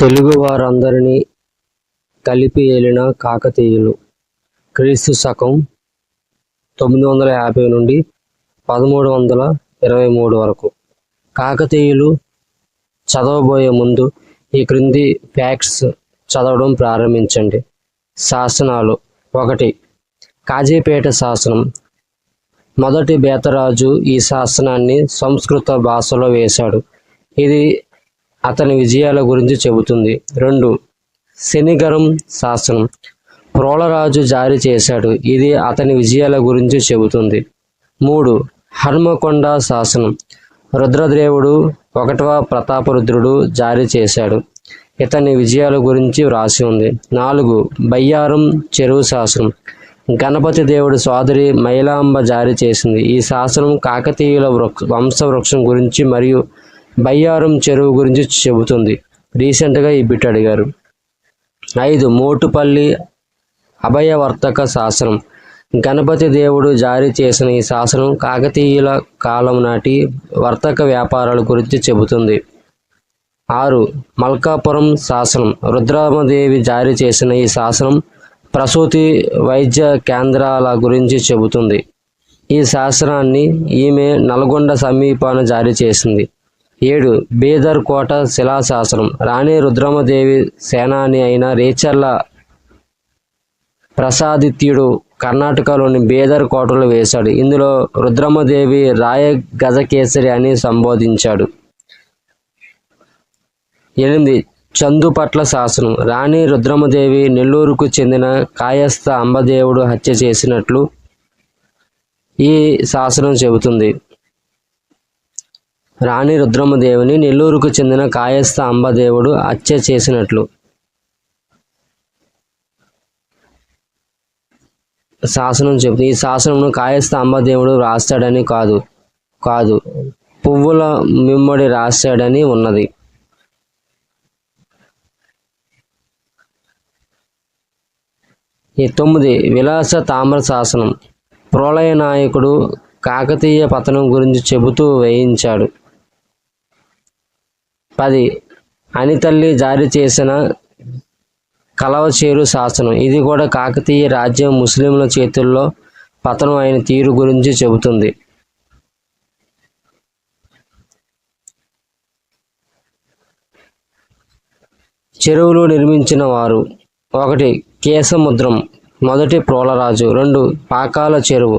తెలుగు వారందరినీ కలిపి ఏలిన కాకతీయులు. క్రీస్తు శకం తొమ్మిది వందల యాభై నుండి పదమూడు వందల ఇరవై మూడు వరకు. కాకతీయులు చదవబోయే ముందు ఈ క్రింది ఫ్యాక్ట్స్ చదవడం ప్రారంభించండి. శాసనాలు ఒకటి. కాజీపేట శాసనం. మొదటి బేతరాజు ఈ శాసనాన్ని సంస్కృత భాషలో వేశాడు. ఇది అతని విజయాల గురించి చెబుతుంది. రెండు శనిగరం శాసనం. ప్రోళరాజు జారీ చేశాడు. ఇది అతని విజయాల గురించి చెబుతుంది. మూడు హన్మకొండ శాసనం. రుద్రదేవుడు ఒకటవ ప్రతాపరుద్రుడు జారీ చేశాడు. ఇతని విజయాల గురించి వ్రాసి ఉంది. నాలుగు బయ్యారం చెరువు శాసనం. గణపతి దేవుడి సోదరి మైలాంబ జారీ చేసింది. ఈ శాసనం కాకతీయుల వృక్ష వంశ వృక్షం గురించి మరియు బయ్యారం చెరువు గురించి చెబుతుంది. రీసెంట్గా ఈ బిట్ అడిగారు. ఐదు మోటుపల్లి అభయవర్తక శాసనం. గణపతి దేవుడు జారీ చేసిన ఈ శాసనం కాకతీయుల కాలం నాటి వర్తక వ్యాపారాల గురించి చెబుతుంది. ఆరు మల్కాపురం శాసనం. రుద్రామదేవి జారీ చేసిన ఈ శాసనం ప్రసూతి వైద్య కేంద్రాల గురించి చెబుతుంది. ఈ శాసనాన్ని ఈమె నల్గొండ సమీపాన జారీ చేసింది. ఏడు బీదర్ కోట శిలాశాసనం. రాణి రుద్రమదేవి సేనాని అయిన రేచర్ల ప్రసాదిత్యుడు కర్ణాటకలోని బీదర్ కోటలో వేశాడు. ఇందులో రుద్రమదేవి రాయ గజకేసరి అని సంబోధించాడు. ఎనిమిది చందుపట్ల శాసనం. రాణి రుద్రమదేవి నెల్లూరుకు చెందిన కాయస్థ అంబదేవుడు హత్య చేసినట్లు ఈ శాసనం చెబుతుంది. రాణి రుద్రమదేవిని నెల్లూరుకు చెందిన కాయస్థ అంబదేవుడు హత్య చేసినట్లు. శాసనం చెబుతుంది ఈ శాసనంను కాయస్థ అంబదేవుడు రాస్తాడని కాదు కాదు పువ్వుల మిమ్మడి రాశాడని ఉన్నది. ఈ తొమ్మిది విలాస తామ్ర శాసనం. ప్రోలయ నాయకుడు కాకతీయ పతనం గురించి చెబుతూ వేయించాడు. పది. అనితల్లి జారీ చేసిన కలవచేరు శాసనం. ఇది కూడా కాకతీయ రాజ్యం ముస్లింల చేతుల్లో పతనం అయిన తీరు గురించి చెబుతుంది. చెరువులు నిర్మించిన వారు. ఒకటి కేశముద్రం మొదటి ప్రోలరాజు. రెండు పాకాల చెరువు.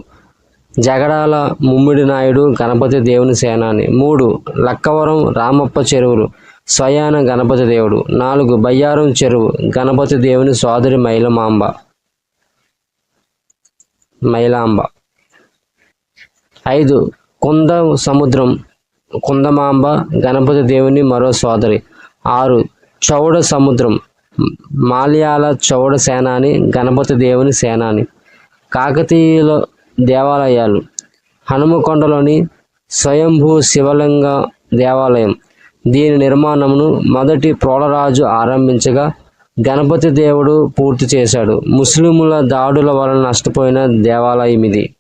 జగడాల ముమ్మిడి నాయుడు గణపతి దేవుని సేనాని. మూడు లక్కవరం రామప్ప చెరువులు. స్వయాన గణపతి దేవుడు. నాలుగు బయ్యారం చెరువు. గణపతి దేవుని సోదరి మైలమాంబ. మైలాంబ. ఐదు కుంద సముద్రం. కుందమాంబ గణపతి దేవుని మరో సోదరి. ఆరు చౌడ సముద్రం. మాల్యాల చౌడ సేనాని గణపతి దేవుని సేనాని. కాకతీయుల దేవాలయాలు. హనుమకొండలోని స్వయంభూ శివలింగ దేవాలయం. దీని నిర్మాణమును మొదటి ప్రోళరాజు ఆరంభించగా గణపతి దేవుడు పూర్తి చేశాడు. ముస్లిముల దాడుల వలన నష్టపోయిన దేవాలయం ఇది.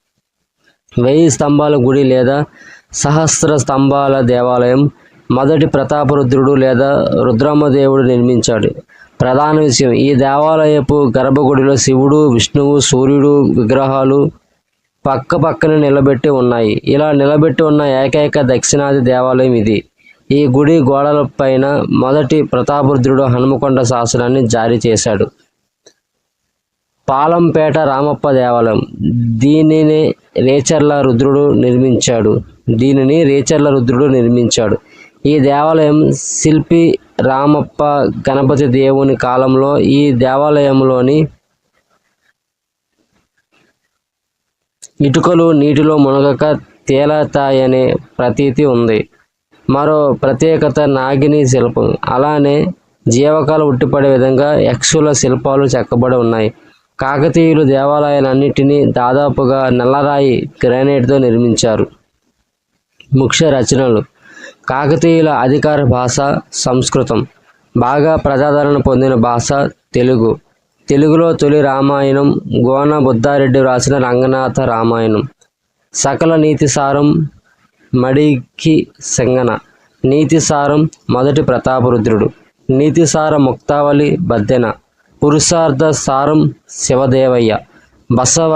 వెయ్యి స్తంభాల గుడి లేదా సహస్ర స్తంభాల దేవాలయం మొదటి ప్రతాపరుద్రుడు లేదా రుద్రమ్మదేవుడు నిర్మించాడు. ప్రధాన విషయం ఈ దేవాలయపు గర్భగుడిలో శివుడు విష్ణువు సూర్యుడు విగ్రహాలు పక్క పక్కన నిలబెట్టి ఉన్నాయి. ఇలా నిలబెట్టి ఉన్న ఏకైక దక్షిణాది దేవాలయం ఇది. ఈ గుడి గోడల పైన మొదటి ప్రతాపరుద్రుడు హనుమకొండ శాసనాన్ని జారీ చేశాడు. పాలంపేట రామప్ప దేవాలయం. దీనిని రేచర్ల రుద్రుడు నిర్మించాడు. దీనిని రేచర్ల రుద్రుడు నిర్మించాడు. ఈ దేవాలయం శిల్పి రామప్ప గణపతి దేవుని కాలంలో ఈ దేవాలయంలోని ఇటుకలు నీటిలో మునగక తేలతాయనే ప్రతీతి ఉంది. మరో ప్రత్యేకత నాగిని శిల్పం. అలానే జీవకాలు ఉట్టిపడే విధంగా యక్షుల శిల్పాలు చెక్కబడి ఉన్నాయి. కాకతీయులు దేవాలయాలన్నిటినీ దాదాపుగా నల్లరాయి గ్రానైట్తో నిర్మించారు. ముఖ్య రచనలు. కాకతీయుల అధికార భాష సంస్కృతం. బాగా ప్రజాదరణ పొందిన భాష తెలుగు. తెలుగులో తొలి రామాయణం గోన బుద్ధారెడ్డి రాసిన రంగనాథ రామాయణం. సకల నీతి సారం మడికి సింగన. నీతి సారం మొదటి ప్రతాపరుద్రుడు. నీతిసార ముక్తావళి బద్దెన. పురుషార్థ సారం శివదేవయ్య. బసవ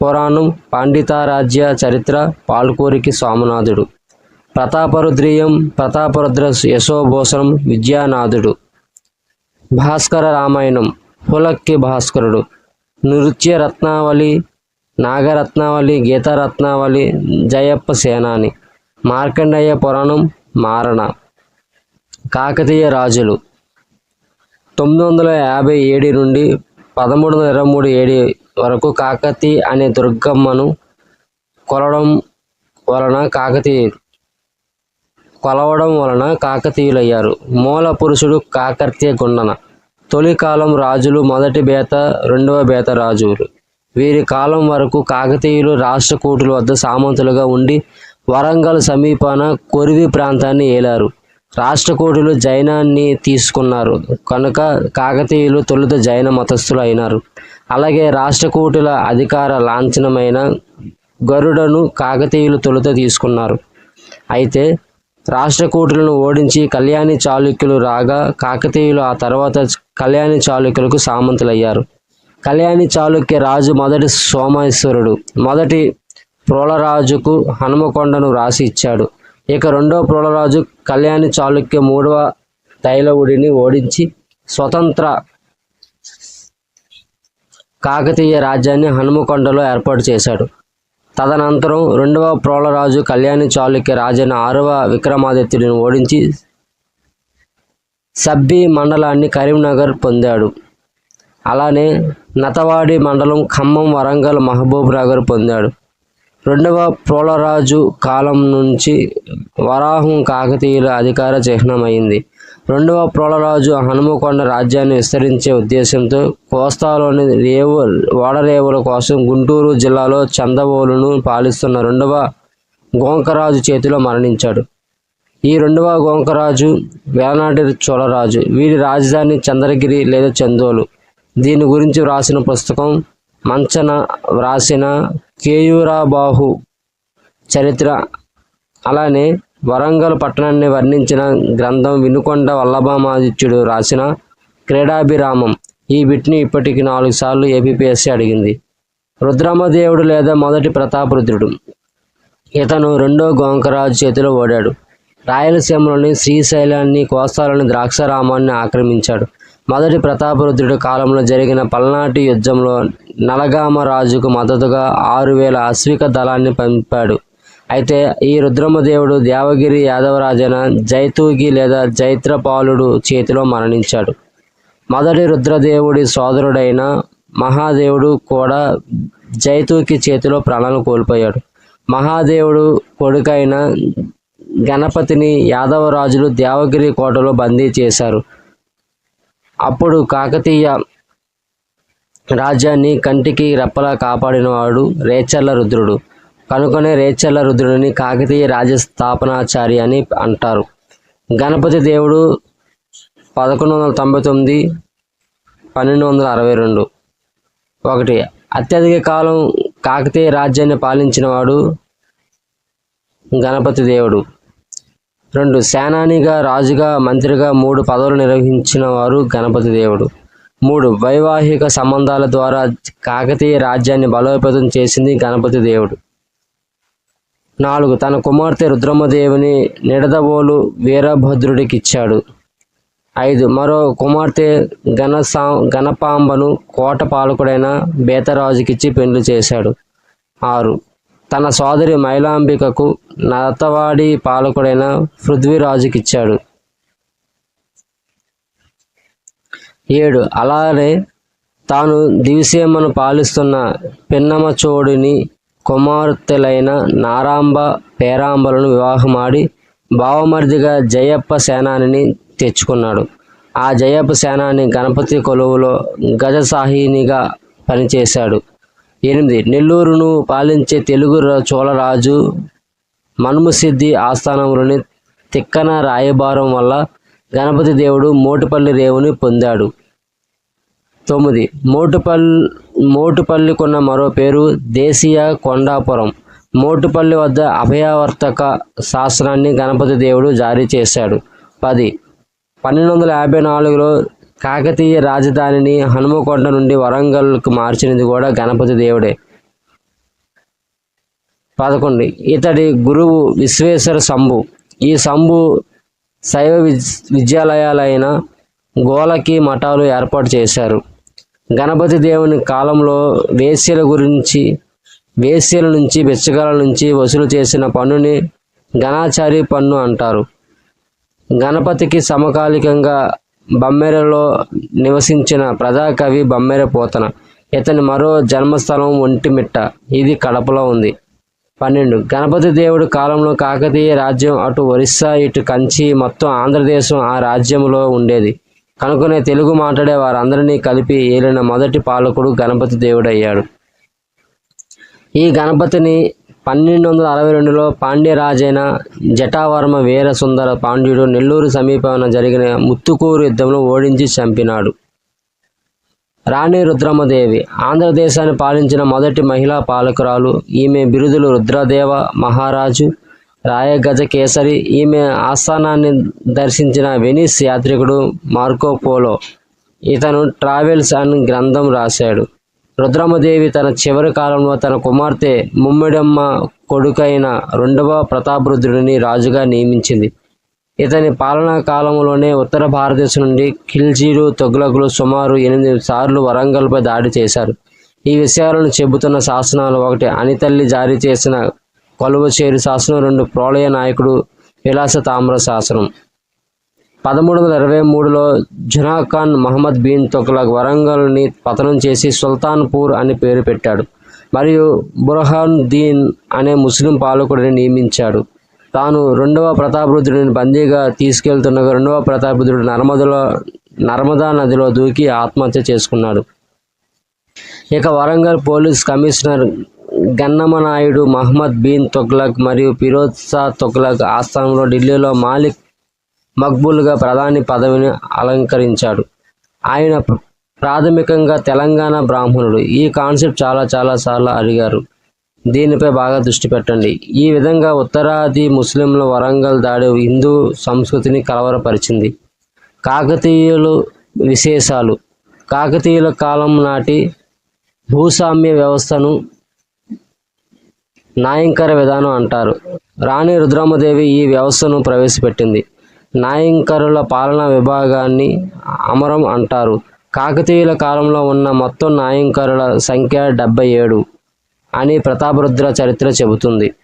పురాణం పాండితారాజ్య చరిత్ర పాల్కూరికి సోమనాథుడు ప్రతాపరుద్రీయం ప్రతాపరుద్ర యశోభూషణం విద్యానాథుడు. భాస్కర రామాయణం పులక్కి భాస్కరుడు. నృత్య రత్నావళి నాగరత్నావళి గీతారత్నావళి జయప్ప సేనాని మార్కండేయ పురాణం మారణ. కాకతీయ రాజులు. తొమ్మిది వందల యాభై ఏడు నుండి పదమూడు వందల ఇరవై మూడు ఏడు వరకు కాకతి అనే దుర్గమ్మను కొలడం వలన కాకతీయులు కొలవడం వలన కాకతీయులయ్యారు. మూల పురుషుడు కాకర్తీయ గుండన. తొలి కాలం రాజులు మొదటి బేత రెండవ బేత రాజులు. వీరి కాలం వరకు కాకతీయులు రాష్ట్రకూటుల వద్ద సామంతులుగా ఉండి వరంగల్ సమీపాన కొరివి ప్రాంతాన్ని ఏలారు. రాష్ట్రకూటులు జైనాన్ని తీసుకున్నారు. కనుక కాకతీయులు తొలుత జైన మతస్థులు అయినారు. అలాగే రాష్ట్రకూటుల అధికార లాంఛనమైన గరుడను కాకతీయులు తొలుత తీసుకున్నారు. అయితే రాష్ట్రకూటులను ఓడించి కళ్యాణి చాళుక్యులు రాగా కాకతీయులు ఆ తర్వాత కళ్యాణి చాళుక్యులకు సామంతులయ్యారు. కళ్యాణి చాళుక్య రాజు మొదటి సోమేశ్వరుడు. మొదటి ప్రోళరాజుకు హనుమకొండను రాసి ఇచ్చాడు. ఇక రెండవ ప్రోళరాజు కళ్యాణి చాళుక్య మూడవ తైలవుడిని ఓడించి స్వతంత్ర కాకతీయ రాజ్యాన్ని హనుమకొండలో ఏర్పాటు చేశాడు. తదనంతరం రెండవ ప్రోళరాజు కళ్యాణి చాళుక్య రాజైన ఆరవ విక్రమాదిత్యుడిని ఓడించి సబ్బి మండలాన్ని కరీంనగర్ పొందాడు. అలానే నతవాడి మండలం ఖమ్మం వరంగల్ మహబూబ్ నగర్ పొందాడు. రెండవ ప్రోళరాజు కాలం నుంచి వరాహం కాకతీయుల అధికార చిహ్నమైంది. రెండవ ప్రోళరాజు హనుమకొండ రాజ్యాన్ని విస్తరించే ఉద్దేశంతో కోస్తాలోని రేవు ఓడరేవుల కోసం గుంటూరు జిల్లాలో చందవోలును పాలిస్తున్న రెండవ గోంకరాజు చేతిలో మరణించాడు. ఈ రెండవ గోంకరాజు వేలనాటి చోళరాజు. వీరి రాజధాని చంద్రగిరి లేదా చందోలు. దీని గురించి వ్రాసిన పుస్తకం మంచన వ్రాసిన కేయూరాబాహు చరిత్ర. అలానే వరంగల్ పట్టణాన్ని వర్ణించిన గ్రంథం వినుకొండ వల్లభామాదిత్యుడు రాసిన క్రీడాభిరామం. ఈ బిట్ని ఇప్పటికి నాలుగు సార్లు ఏపీపీఎస్సీ అడిగింది. రుద్రమదేవుడు లేదా మొదటి ప్రతాపరుద్రుడు. ఇతను రెండో గోంకరాజు చేతిలో ఓడాడు. రాయలసీమలోని శ్రీశైలాన్ని కోస్తాలోని ద్రాక్షారామాన్ని ఆక్రమించాడు. మొదటి ప్రతాపరుద్రుడి కాలంలో జరిగిన పల్నాటి యుద్ధంలో నలగామ రాజుకు మద్దతుగా ఆరు వేల అశ్విక దళాన్ని పంపాడు. అయితే ఈ రుద్రమదేవుడు దేవగిరి యాదవరాజైన జైతూగి లేదా జైత్రపాలుడు చేతిలో మరణించాడు. మొదటి రుద్రదేవుడి సోదరుడైన మహాదేవుడు కూడా జైతూకి చేతిలో ప్రాణాలు కోల్పోయాడు. మహాదేవుడు కొడుకైన గణపతిని యాదవరాజులు దేవగిరి కోటలో బందీ చేశారు. అప్పుడు కాకతీయ రాజ్యాన్ని కంటికి రెప్పలా కాపాడినవాడు రేచర్ల రుద్రుడు. కనుకొనే రేచర్ల రుద్రుడిని కాకతీయ రాజ్య స్థాపనాచారి అని అంటారు. గణపతి దేవుడు పదకొండు వందల తొంభై తొమ్మిది పన్నెండు వందల అరవై రెండు. ఒకటి అత్యధిక కాలం కాకతీయ రాజ్యాన్ని పాలించినవాడు గణపతి దేవుడు. రెండు సేనానిగా రాజుగా మంత్రిగా మూడు పదవులు నిర్వహించిన వారు గణపతి దేవుడు. మూడు వైవాహిక సంబంధాల ద్వారా కాకతీయ రాజ్యాన్ని బలోపేతం చేసింది గణపతి దేవుడు. నాలుగు తన కుమార్తె రుద్రమదేవిని నిడదవోలు వీరభద్రుడికి ఇచ్చాడు ఐదు మరో కుమార్తె గణసా గణపాంబను కోట పాలకుడైన బేతరాజుకిచ్చి పెండ్లు చేశాడు. ఆరు తన సోదరి మైలాంబికకు నతవాడి పాలకుడైన పృథ్వీరాజుకిచ్చాడు. ఏడు అలానే తాను దివిసేమను పాలిస్తున్న పిన్నమచోడిని కుమార్తెలైన నారాంబ పేరాంబలను వివాహమాడి బావమరిదిగా జయప్ప సేనానిని తెచ్చుకున్నాడు. ఆ జయప్ప సేనాని గణపతి కొలువులో గజసాహినిగా పనిచేశాడు. ఎనిమిది. నెల్లూరును పాలించే తెలుగు రా- చోళరాజు మన్ముసిద్ధి ఆస్థానంలోని తిక్కన రాయబారం వల్ల గణపతి దేవుడు మోటుపల్లి రేవుని పొందాడు. తొమ్మిది. మోటుపల్లి మోటుపల్లికున్న మరో పేరు దేశీయ కొండాపురం. మోటుపల్లి వద్ద అభయావర్తక శాస్త్రాన్ని గణపతి దేవుడు జారీ చేశాడు. పది. పన్నెండు వందల యాభై నాలుగులో కాకతీయ రాజధానిని హనుమకొండ నుండి వరంగల్కు మార్చినది కూడా గణపతి దేవుడే. పదకొండు. ఇతడి గురువు విశ్వేశ్వర శంభు ఈ శంభు శైవ విద్ విద్యాలయాలైన గోలకి మఠాలు ఏర్పాటు చేశారు. గణపతి దేవుని కాలంలో వేశ్యల గురించి వేశ్యల నుంచి బెచ్చగాల నుంచి వసూలు చేసిన పన్నుని గణాచారి పన్ను అంటారు. గణపతికి సమకాలికంగా బమ్మెరలో నివసించిన ప్రజాకవి బమ్మెర పోతన. ఇతని మరో జన్మస్థలం ఒంటిమిట్ట. ఇది కడపలో ఉంది. పన్నెండు. గణపతి దేవుడు కాలంలో కాకతీయ రాజ్యం అటు ఒరిస్సా ఇటు కంచి మొత్తం ఆంధ్రదేశం ఆ రాజ్యంలో ఉండేది. కనుకనే తెలుగు మాట్లాడే వారందరినీ కలిపి ఏలిన మొదటి పాలకుడు గణపతి దేవుడయ్యాడు. ఈ గణపతిని పన్నెండు వందల అరవై రెండులో పాండ్యరాజైన జటావర్మ వీర సుందర పాండ్యుడు నెల్లూరు సమీపాన జరిగిన ముత్తుకూరు యుద్ధంలో ఓడించి చంపినాడు. రాణి రుద్రమదేవి ఆంధ్రదేశాన్ని పాలించిన మొదటి మహిళా పాలకురాలు ఈమె బిరుదులు రుద్రదేవ మహారాజు రాయగజ కేసరి ఈమె ఆస్థానాన్ని దర్శించిన వెనిస్ యాత్రికుడు మార్కో పోలో. ఇతను ట్రావెల్స్ అని గ్రంథం రాశాడు. రుద్రమదేవి తన చివరి కాలంలో తన కుమార్తె ముమ్మిడమ్మ కొడుకైన రెండవ ప్రతాపరుద్రుడిని రాజుగా నియమించింది. ఇతని పాలనా కాలంలోనే ఉత్తర భారతదేశం నుండి ఖిల్జీలు తొగ్లకులు సుమారు ఎనిమిది సార్లు వరంగల్పై దాడి చేశారు. ఈ విషయాలను చెబుతున్న శాసనాలు ఒకటి అనితల్లి జారీ చేసిన కొలువచేరు శాసనం రెండు ప్రోళయ నాయకుడు విలాస తామ్ర శాసనం. పదమూడు వందల ఇరవై మూడులో జునాఖాన్ మహమ్మద్ బిన్ తొక్లక్ వరంగల్ని పతనం చేసి సుల్తాన్పూర్ అని పేరు పెట్టాడు. మరియు బుర్హాన్ దీన్ అనే ముస్లిం పాలకుడిని నియమించాడు. తాను రెండవ ప్రతాపరుద్రుడిని బందీగా తీసుకెళ్తుండగా రెండవ ప్రతాపరుద్రుడు నర్మదలో నర్మదా నదిలో దూకి ఆత్మహత్య చేసుకున్నాడు. ఇక వరంగల్ పోలీస్ కమిషనర్ గన్నమనాయుడు మహమ్మద్ బిన్ తొగ్లక్ మరియు ఫిరోజ్ షా తొగ్లక్ ఆస్థానంలో ఢిల్లీలో మాలిక్ మక్బూల్గా ప్రధాని పదవిని అలంకరించాడు. ఆయన ప్రాథమికంగా తెలంగాణ బ్రాహ్మణుడు. ఈ కాన్సెప్ట్ చాలా చాలా సార్లు అడిగారు. దీనిపై బాగా దృష్టి పెట్టండి. ఈ విధంగా ఉత్తరాది ముస్లింల వరంగల్ దాడి హిందూ సంస్కృతిని కలవరపరిచింది. కాకతీయులు విశేషాలు. కాకతీయుల కాలం నాటి భూస్వామ్య వ్యవస్థను నాయంకర విధానం అంటారు. రాణి రుద్రమదేవి ఈ వ్యవస్థను ప్రవేశపెట్టింది. నాయంకరుల పాలనా విభాగాన్ని అమరం అంటారు. కాకతీయుల కాలంలో ఉన్న మొత్తం నాయంకరుల సంఖ్య డెబ్బై ఏడు అని ప్రతాపరుద్ర చరిత్ర చెబుతుంది.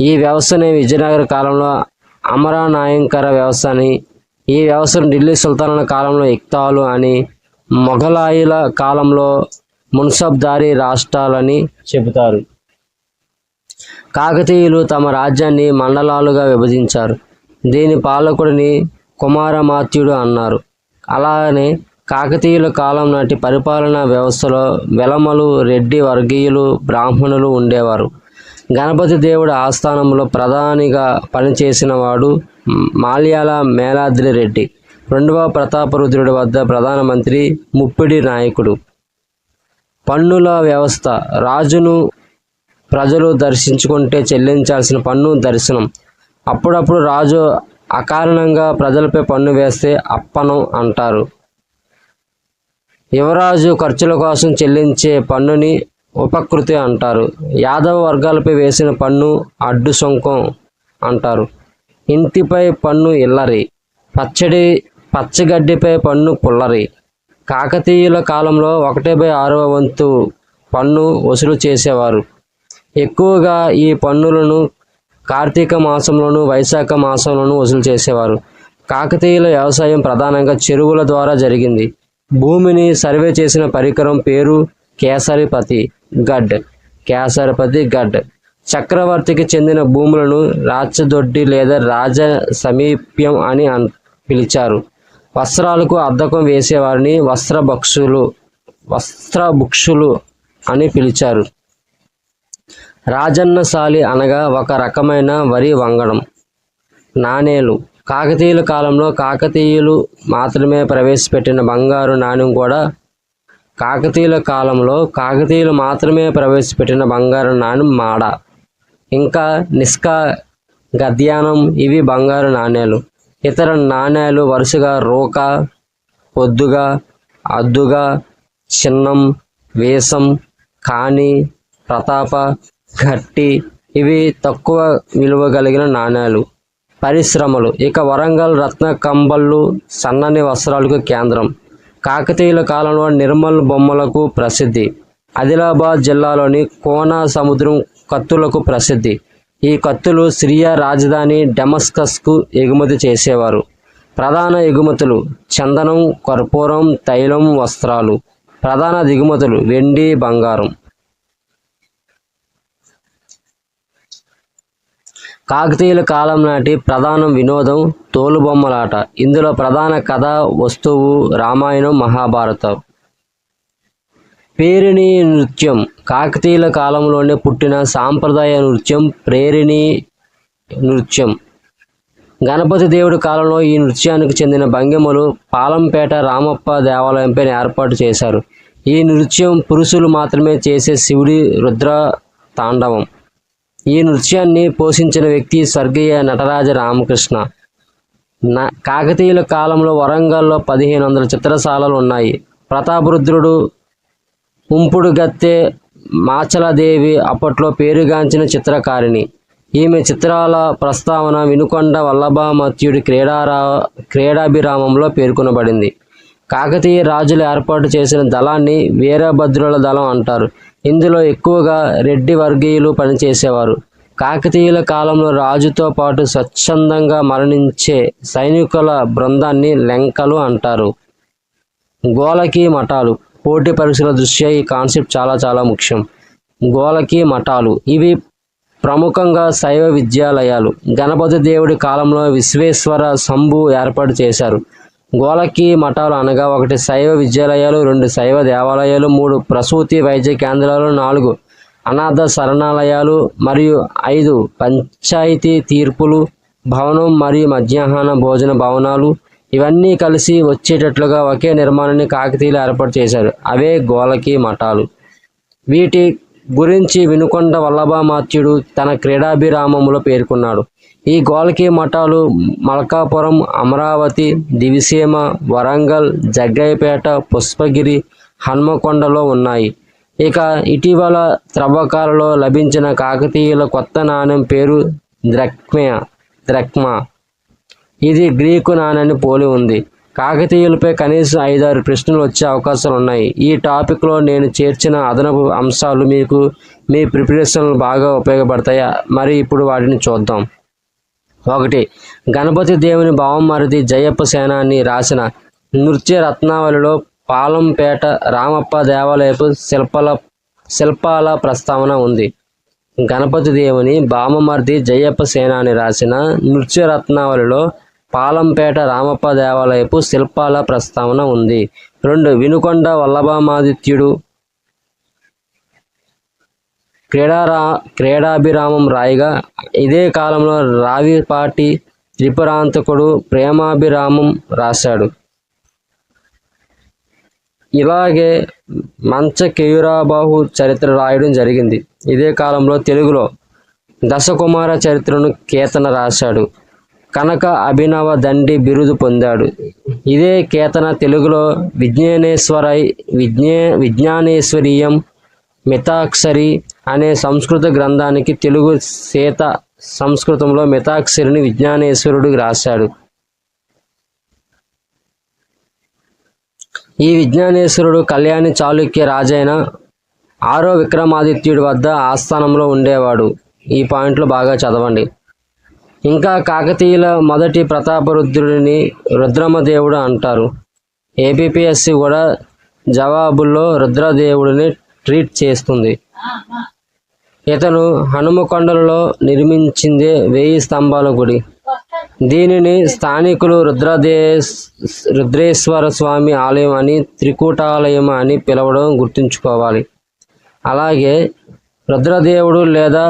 ఈ వ్యవస్థని విజయనగర కాలంలో అమర నాయంకర వ్యవస్థ అని ఈ వ్యవస్థను ఢిల్లీ సుల్తానుల కాలంలో ఇక్తాలు అని మొఘలాయుల కాలంలో మున్సబ్దారీ రాష్ట్రాలని చెబుతారు. కాకతీయులు తమ రాజ్యాన్ని మండలాలుగా విభజించారు. దీని పాలకుడిని కుమారమాత్యుడు అన్నారు. అలానే కాకతీయుల కాలం నాటి పరిపాలనా వ్యవస్థలో వెలమలు రెడ్డి వర్గీయులు బ్రాహ్మణులు ఉండేవారు. గణపతి దేవుడి ఆస్థానంలో ప్రధానిగా పనిచేసిన వాడు మాల్యాల మేలాద్రి రెడ్డి. రెండవ ప్రతాపరుద్రుడి వద్ద ప్రధానమంత్రి ముప్పిడి నాయకుడు. పన్నుల వ్యవస్థ రాజును ప్రజలు దర్శించుకుంటే చెల్లించాల్సిన పన్ను దర్శనం. అప్పుడప్పుడు రాజు అకారణంగా ప్రజలపై పన్ను వేస్తే అప్పనం అంటారు. యువరాజు ఖర్చుల కోసం చెల్లించే పన్నుని ఉపకృతి అంటారు. యాదవ వర్గాలపై వేసిన పన్ను అడ్డు సొంకం అంటారు. ఇంటిపై పన్ను ఇల్లరి పచ్చడి పచ్చగడ్డిపై పన్ను పుల్లరి. కాకతీయుల కాలంలో ఒకటి బై ఆరవ వంతు పన్ను వసూలు చేసేవారు. ఎక్కువగా ఈ పన్నులను కార్తీక మాసంలోను వైశాఖ మాసంలోను వసూలు చేసేవారు. కాకతీయుల వ్యవసాయం ప్రధానంగా చెరువుల ద్వారా జరిగింది. భూమిని సర్వే చేసిన పరికరం పేరు కేసరిపతి గడ్. కేసరిపతి గడ్. చక్రవర్తికి చెందిన భూములను రాచదొడ్డి లేదా రాజ సమీప్యం అని అన్ పిలిచారు. వస్త్రాలకు అద్దకం వేసేవారిని వస్త్రభక్షులు వస్త్రభుక్షులు అని పిలిచారు. రాజన్నసాలి అనగా ఒక రకమైన వరి వంగడం. నాణేలు. కాకతీయుల కాలంలో కాకతీయులు మాత్రమే ప్రవేశపెట్టిన బంగారు నాణ్యం కూడా కాకతీయుల కాలంలో కాకతీయులు మాత్రమే ప్రవేశపెట్టిన బంగారు నాణ్యం మాడ. ఇంకా నిష్కా గద్యానం ఇవి బంగారు నాణేలు. ఇతర నాణేలు వరుసగా రోక పొద్దుగా అద్దుగా చిన్నం వేసం కాణి ప్రతాప గట్టి ఇవి తక్కువ విలువ కలిగిన నాణ్యాలు పరిశ్రమలు ఇక వరంగల్ రత్న కంబళ్ళు సన్నని వస్త్రాలకు కేంద్రం. కాకతీయుల కాలంలో నిర్మల్ బొమ్మలకు ప్రసిద్ధి. ఆదిలాబాద్ జిల్లాలోని కోనా సముద్రం కత్తులకు ప్రసిద్ధి. ఈ కత్తులు సిరియా రాజధాని డెమస్కస్కు ఎగుమతి చేసేవారు. ప్రధాన ఎగుమతులు చందనం కర్పూరం తైలం వస్త్రాలు. ప్రధాన దిగుమతులు వెండి బంగారం. కాకతీయుల కాలం నాటి ప్రధాన వినోదం తోలుబొమ్మలాట. ఇందులో ప్రధాన కథ వస్తువు రామాయణం మహాభారతం. పేరిణి నృత్యం. కాకతీయుల కాలంలోనే పుట్టిన సాంప్రదాయ నృత్యం ప్రేరిణి నృత్యం. గణపతి దేవుడి కాలంలో ఈ నృత్యానికి చెందిన భంగిమలు పాలంపేట రామప్ప దేవాలయంపై ఏర్పాటు చేశారు. ఈ నృత్యం పురుషులు మాత్రమే చేసే శివుడి రుద్ర తాండవం. ఈ నృత్యాన్ని పోషించిన వ్యక్తి స్వర్గీయ నటరాజ రామకృష్ణ. నా కాకతీయుల కాలంలో వరంగల్లో పదిహేను వందల చిత్రశాలలు ఉన్నాయి. ప్రతాపరుద్రుడు ఉంపుడు గత్తె మాచలదేవి అప్పట్లో పేరుగాంచిన చిత్రకారిణి. ఈమె చిత్రాల ప్రస్తావన వినుకొండ వల్లభామత్యుడి క్రీడారా క్రీడాభిరామంలో పేర్కొనబడింది. కాకతీయ రాజులు ఏర్పాటు చేసిన దళాన్ని వీరభద్రుల దళం అంటారు. ఇందులో ఎక్కువగా రెడ్డి వర్గీయులు పనిచేసేవారు. కాకతీయుల కాలంలో రాజుతో పాటు స్వచ్ఛందంగా మరణించే సైనికుల బృందాన్ని లెంకలు అంటారు. గోలకి మఠాలు. పోటీ పరీక్షల దృష్ట్యా ఈ కాన్సెప్ట్ చాలా చాలా ముఖ్యం. గోలకి మఠాలు. ఇవి ప్రముఖంగా శైవ విద్యాలయాలు. గణపతి దేవుడి కాలంలో విశ్వేశ్వర శంభు ఏర్పాటు చేశారు. గోలకి మఠాలు అనగా ఒకటి శైవ విద్యాలయాలు రెండు శైవ దేవాలయాలు మూడు ప్రసూతి వైద్య కేంద్రాలు నాలుగు అనాథ శరణాలయాలు మరియు ఐదు పంచాయతీ తీర్పులు భవనం మరియు మధ్యాహ్న భోజన భవనాలు. ఇవన్నీ కలిసి వచ్చేటట్లుగా ఒకే నిర్మాణాన్ని కాకతీయులు ఏర్పాటు చేశారు. అవే గోలకి మఠాలు. వీటి గురించి వినుకొండ వల్లభామాత్యుడు తన క్రీడాభిరామములో పేర్కొన్నాడు. ఈ గోలకి మఠాలు మల్కాపురం అమరావతి దివిసీమ వరంగల్ జగ్గయ్యపేట పుష్పగిరి హన్మకొండలో ఉన్నాయి. ఇక ఇటీవల త్రవ్వకాలలో లభించిన కాకతీయుల కొత్త నాణ్యం పేరు ద్రక్మ్య ద్రక్మా. ఇది గ్రీకు నాణ్యాన్ని పోలి ఉంది. కాకతీయులపై కనీసం ఐదారు ప్రశ్నలు వచ్చే అవకాశాలు ఉన్నాయి. ఈ టాపిక్లో నేను చేర్చిన అదనపు అంశాలు మీకు మీ ప్రిపరేషన్లు బాగా ఉపయోగపడతాయా? మరి ఇప్పుడు వాటిని చూద్దాం. ఒకటి. గణపతి దేవుని భావమరిది జయప్ప సేనాన్ని రాసిన నృత్య రత్నావళిలో పాలంపేట రామప్ప దేవాలయపు శిల్పాల శిల్పాల ప్రస్తావన ఉంది. గణపతి దేవుని భామమర్ది జయప్ప సేనాని రాసిన నృత్య రత్నావళిలో పాలంపేట రామప్ప దేవాలయపు శిల్పాల ప్రస్తావన ఉంది. రెండు. వినుకొండ వల్లభామాదిత్యుడు క్రీడారా క్రీడాభిరామం రాయిగా ఇదే కాలంలో రావిపాటి త్రిపురాంతకుడు ప్రేమాభిరామం రాశాడు. ఇలాగే మంచ కేయురాబాహు చరిత్ర రాయడం జరిగింది. ఇదే కాలంలో తెలుగులో దశకుమార చరిత్రను కేతన రాశాడు. కనక అభినవ దండి బిరుదు పొందాడు. ఇదే కేతన తెలుగులో విజ్ఞానేశ్వరై విజ్ఞే విజ్ఞానేశ్వరీయం మితాక్షరి అనే సంస్కృత గ్రంథానికి తెలుగు సీత సంస్కృతంలో మితాక్షరిని విజ్ఞానేశ్వరుడు రాశాడు. ఈ విజ్ఞానేశ్వరుడు కళ్యాణి చాళుక్య రాజైన ఆరో విక్రమాదిత్యుడి వద్ద ఆస్థానంలో ఉండేవాడు. ఈ పాయింట్లు బాగా చదవండి. ఇంకా కాకతీయుల మొదటి ప్రతాపరుద్రుడిని రుద్రమదేవుడు అంటారు. ఏపీఎస్సి కూడా జవాబుల్లో రుద్రదేవుడిని ట్రీట్ చేస్తుంది. ఇతను హనుమకొండలలో నిర్మించిందే వెయ్యి స్తంభాల గుడి. దీనిని స్థానికులు రుద్రదే రుద్రేశ్వర స్వామి ఆలయం అని త్రికూటాలయం అని పిలవడం గుర్తుంచుకోవాలి. అలాగే రుద్రదేవుడు లేదా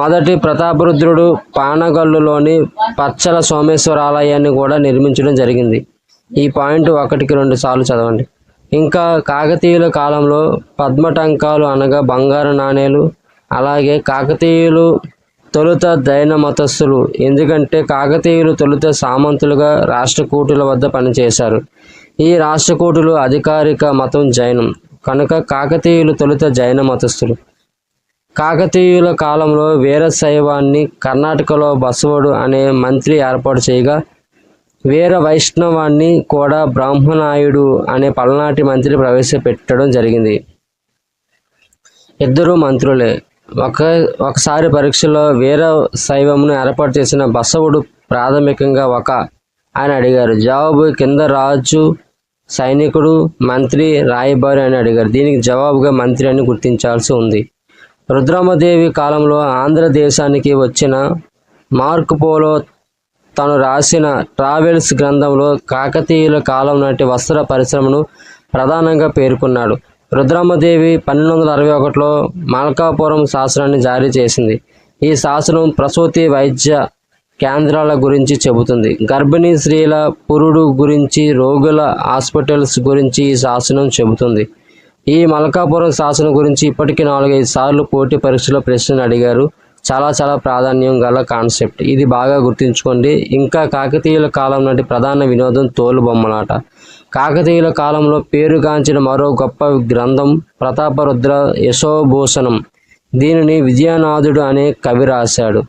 మొదటి ప్రతాపరుద్రుడు పానగల్లులోని పచ్చల సోమేశ్వర ఆలయాన్ని కూడా నిర్మించడం జరిగింది. ఈ పాయింట్ ఒకటికి రెండు సార్లు చదవండి. ఇంకా కాకతీయుల కాలంలో పద్మటంకాలు అనగా బంగారు నాణేలు అలాగే కాకతీయులు తొలుత జైన మతస్థులు. ఎందుకంటే కాకతీయులు తొలుత సామంతులుగా రాష్ట్రకూటుల వద్ద పనిచేశారు. ఈ రాష్ట్రకూటులు అధికారిక మతం జైనం. కనుక కాకతీయులు తొలుత జైన మతస్థులు. కాకతీయుల కాలంలో వీరశైవాన్ని కర్ణాటకలో బసవుడు అనే మంత్రి ఏర్పాటు చేయగా వీర వైష్ణవాన్ని కూడా బ్రాహ్మణాయుడు అనే పలనాటి మంత్రి ప్రవేశపెట్టడం జరిగింది. ఇద్దరు మంత్రులే. ఒక ఒకసారి పరీక్షలో వీర శైవమును ఏర్పాటు చేసిన బసవుడు ప్రాథమికంగా ఒక అని అడిగారు. జవాబు కింద రాజు సైనికుడు మంత్రి రాయబారి అని అడిగారు. దీనికి జవాబుగా మంత్రి అని గుర్తించాల్సి ఉంది. రుద్రమదేవి కాలంలో ఆంధ్రదేశానికి వచ్చిన మార్కుపోలో తను రాసిన ట్రావెల్స్ గ్రంథంలో కాకతీయుల కాలం నాటి వస్త్ర పరిశ్రమను ప్రధానంగా పేర్కొన్నాడు. రుద్రమ్మదేవి పన్నెండు వందల అరవై ఒకటిలో మల్కాపురం శాసనాన్ని జారీ చేసింది. ఈ శాసనం ప్రసూతి వైద్య కేంద్రాల గురించి చెబుతుంది. గర్భిణీ స్త్రీల పురుడు గురించి రోగుల హాస్పిటల్స్ గురించి ఈ శాసనం చెబుతుంది. ఈ మల్కాపురం శాసనం గురించి ఇప్పటికీ నాలుగైదు సార్లు పోటీ పరీక్షలో ప్రశ్నలు అడిగారు. చాలా చాలా ప్రాధాన్యం గల కాన్సెప్ట్. ఇది బాగా గుర్తుంచుకోండి. ఇంకా కాకతీయుల కాలం నాటి ప్రధాన వినోదం తోలు బొమ్మలాట కాకతీయుల కాలంలో పేరుగాంచిన మరో గొప్ప గ్రంథం ప్రతాపరుద్ర యశోభూషణం దీనిని విజయనాథుడు అనే కవి రాశాడు.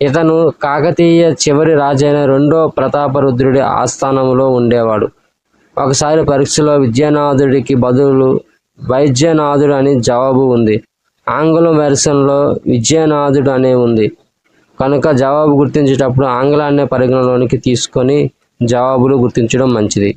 ఇతను కాకతీయ చివరి రాజైన రెండో ప్రతాపరుద్రుడి ఆస్థానంలో ఉండేవాడు. ఒకసారి పరీక్షలో విద్యానాథుడికి బదులు వైద్యనాథుడు అని జవాబు ఉంది. ఆంగ్లం వెర్షన్లో విజయనాథుడు అనే ఉంది. కనుక జవాబు గుర్తించేటప్పుడు ఆంగ్లాన్నే పరిగణలోనికి తీసుకొని జవాబులు గుర్తించడం మంచిది.